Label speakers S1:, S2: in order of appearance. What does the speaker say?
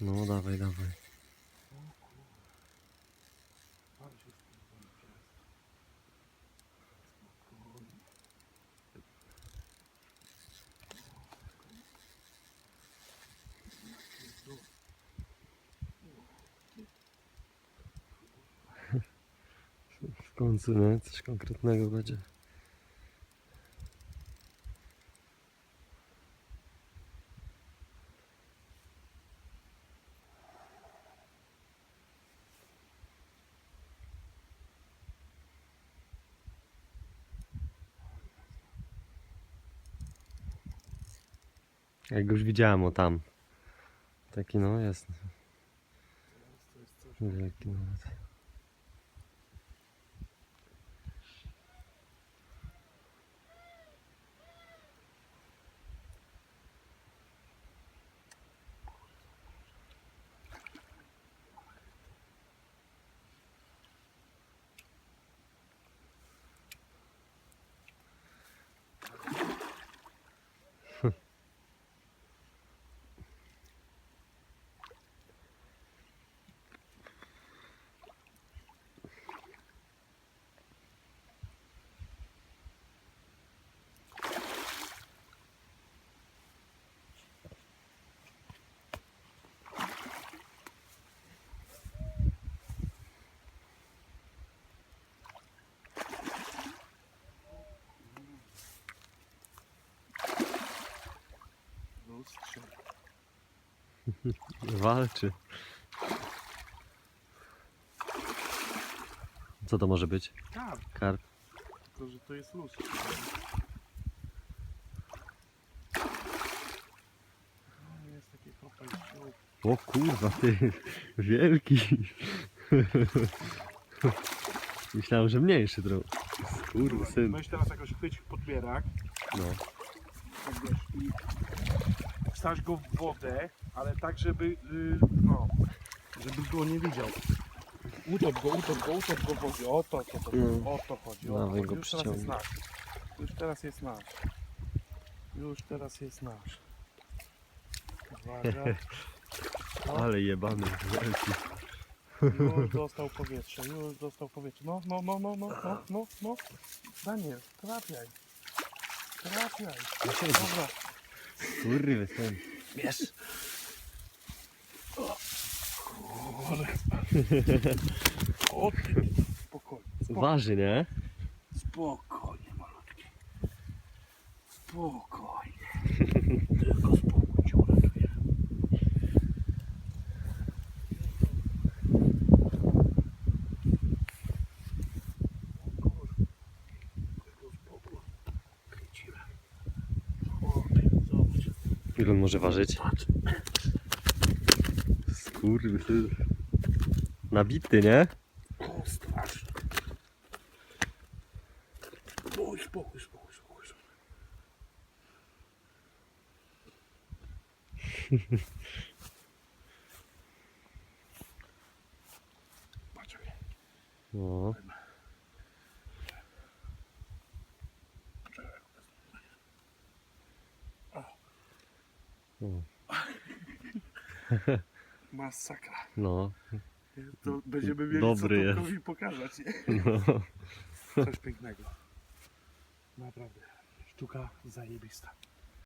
S1: No dawaj, dawaj. W końcu, nie? Coś konkretnego będzie. Jak już widziałem o tam. Taki no jest. Walczy. Co to może być?
S2: Tak,
S1: Karp.
S2: tylko że to jest lustrze. No, jest takie kopaj ślub.
S1: O kurwa, ty. Wielki. Myślałem, że mniejszy trochę. Kurwa, syn.
S2: Weź teraz jakoś chwyć podbierak,
S1: No.
S2: tak wiesz, i wstać go w wodę, ale tak, żeby, y, no, żeby go nie widział. Utop go, utop go, utop go w wodzie. O to, to, to,
S1: No.
S2: o to chodzi. O to
S1: Dawaj
S2: chodzi.
S1: go
S2: Już teraz jest
S1: przyciągnij.
S2: nasz. Już teraz jest nasz. Już teraz jest nasz. Uwaga.
S1: Ale jebany, wielki.
S2: Już dostał powietrze, już dostał powietrze. No, no, no, no, no, no, no, no. Daniel, trafiaj. Trafiaj. Dobra.
S1: Kurwy, syn.
S2: Bierz. O ty, spokojnie, spokojnie,
S1: Waży, nie?
S2: spokojnie malutki. Spokojnie. Tylko spokój cię uratuje. Tylko spokój. Kręciłem. O ty, zobacz.
S1: Ile on może ważyć? Skurwy. Nabity, nie?
S2: O, strasznie. Patrz,
S1: No.
S2: Masakra.
S1: No.
S2: To będziemy mieli
S1: Dobry
S2: co
S1: jest.
S2: Tomkowi pokazać, nie?
S1: no.
S2: Coś pięknego. Naprawdę. Sztuka zajebista.